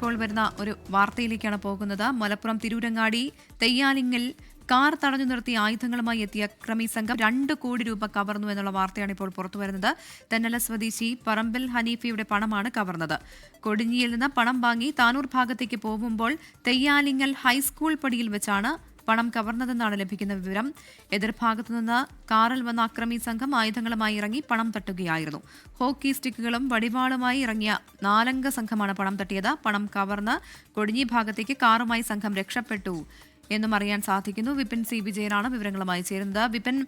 ഇപ്പോൾ വരുന്ന ഒരു വാർത്തയിലേക്കാണ് പോകുന്നത്. മലപ്പുറം തിരൂരങ്ങാടി തെയ്യാലിങ്ങിൽ കാർ തടഞ്ഞു നിർത്തി ആയുധങ്ങളുമായി എത്തിയ ക്രമീ സംഘം രണ്ട് കോടി രൂപ കവർന്നു എന്നുള്ള വാർത്തയാണ് ഇപ്പോൾ പുറത്തുവരുന്നത് തെന്നല സ്വദേശി പറമ്പിൽ ഹനീഫയുടെ പണമാണ് കവർന്നത്. കൊടിഞ്ഞിയിൽ നിന്ന് പണം വാങ്ങി താനൂർ ഭാഗത്തേക്ക് പോകുമ്പോൾ തെയ്യാലിങ്ങൽ ഹൈസ്കൂൾ പടിയിൽ വെച്ചാണ് പണം കവർന്നതെന്നാണ് ലഭിക്കുന്ന വിവരം. എതിർഭാഗത്തു നിന്ന് കാറിൽ വന്ന അക്രമി സംഘം ആയുധങ്ങളുമായി ഇറങ്ങി പണം തട്ടുകയായിരുന്നു. ഹോക്കി സ്റ്റിക്കുകളും വടിവാളുമായി ഇറങ്ങിയ നാലംഗ സംഘമാണ് പണം തട്ടിയത്. പണം കവർന്ന് കൊടിഞ്ഞി ഭാഗത്തേക്ക് കാറുമായി സംഘം രക്ഷപ്പെട്ടു എന്നും അറിയാൻ സാധിക്കുന്നു. വിപിൻ സി. വിജയനാണ് വിവരങ്ങളുമായി ചേരുന്നത്. വിപിൻ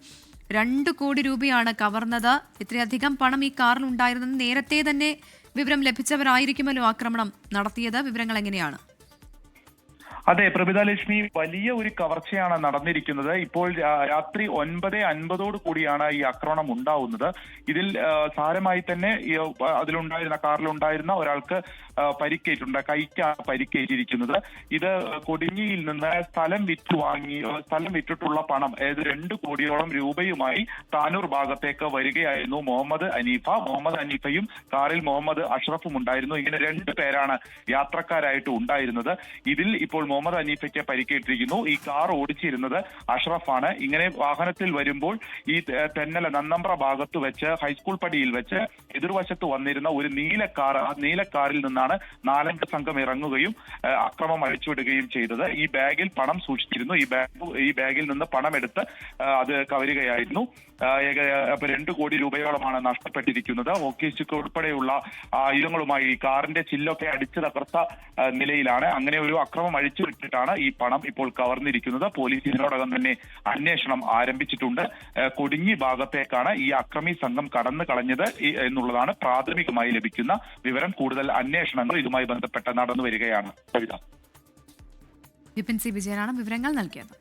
രണ്ട് കോടി രൂപയാണ് കവർന്നത്. ഇത്രയധികം പണം ഈ കാറിൽ ഉണ്ടായിരുന്നത് നേരത്തെ തന്നെ വിവരം ലഭിച്ചവരായിരിക്കുമല്ലോ ആക്രമണം നടത്തിയത്. വിവരങ്ങൾ എങ്ങനെയാണ്? അതെ പ്രഭിത ലക്ഷ്മി വലിയ ഒരു കവർച്ചയാണ് നടന്നിരിക്കുന്നത്. ഇപ്പോൾ രാത്രി ഒൻപത് അൻപതോട് കൂടിയാണ് ഈ ആക്രമണം ഉണ്ടാവുന്നത്. ഇതിൽ സാരമായി തന്നെ അതിലുണ്ടായിരുന്ന കാറിലുണ്ടായിരുന്ന ഒരാൾക്ക് പരിക്കേറ്റുണ്ട് കൈക്കാണ് പരിക്കേറ്റിരിക്കുന്നത്. ഇത് കൊടിഞ്ഞിയിൽ നിന്ന് സ്ഥലം വിറ്റ് വാങ്ങി സ്ഥലം വിറ്റിട്ടുള്ള പണം അതായത് രണ്ട് കോടിയോളം രൂപയുമായി താനൂർ ഭാഗത്തേക്ക് വരികയായിരുന്നു മുഹമ്മദ് അനീഫ. മുഹമ്മദ് അനീഫയും കാറിൽ മുഹമ്മദ് അഷ്റഫും ഉണ്ടായിരുന്നു. ഇങ്ങനെ രണ്ട് പേരാണ് യാത്രക്കാരായിട്ട് ഉണ്ടായിരുന്നത്. ഇതിൽ ഇപ്പോൾ മുഹമ്മദ് അനീഫയ്ക്ക് പരിക്കേറ്റിരിക്കുന്നു. ഈ കാർ ഓടിച്ചിരുന്നത് അഷ്റഫാണ്. ഇങ്ങനെ വാഹനത്തിൽ വരുമ്പോൾ ഈ തെന്നല നന്നമ്പ്ര ഭാഗത്ത് വെച്ച് ഹൈസ്കൂൾ പടിയിൽ വെച്ച് എതിർവശത്ത് വന്നിരുന്ന ഒരു നീല കാർ ആ നീല കാറിൽ നിന്നാണ് നാലംഗ സംഘം ഇറങ്ങുകയും അക്രമം അഴിച്ചുവിടുകയും ചെയ്തത്. ഈ ബാഗിൽ പണം സൂക്ഷിച്ചിരുന്നു. ഈ ബാഗ് ഈ ബാഗിൽ നിന്ന് പണം എടുത്ത് അത് കവരുകയായിരുന്നു. അപ്പൊ രണ്ട് കോടി രൂപയോളമാണ് നഷ്ടപ്പെട്ടിരിക്കുന്നത്. ഹോക്കി സ്റ്റിക്ക് ഉൾപ്പെടെയുള്ള ആയുധങ്ങളുമായി കാറിന്റെ ചില്ലൊക്കെ അടിച്ചു തകർത്ത നിലയിലാണ്. അങ്ങനെ ഒരു അക്രമം അഴിച്ചുവിട്ടിട്ടാണ് ഈ പണം ഇപ്പോൾ കവർന്നിരിക്കുന്നത്. പോലീസ് ഇതിനോടകം തന്നെ അന്വേഷണം ആരംഭിച്ചിട്ടുണ്ട്. കൊടുങ്ങി ഭാഗത്തേക്കാണ് ഈ അക്രമി സംഘം കടന്നു കളഞ്ഞത് എന്നുള്ളതാണ് പ്രാഥമികമായി ലഭിക്കുന്ന വിവരം. കൂടുതൽ അന്വേഷണങ്ങൾ ഇതുമായി ബന്ധപ്പെട്ട് നടന്നു വരികയാണ്. കവിത. വിപിൻ സി വിജയനാണ് വിവരങ്ങൾ നൽകിയത്.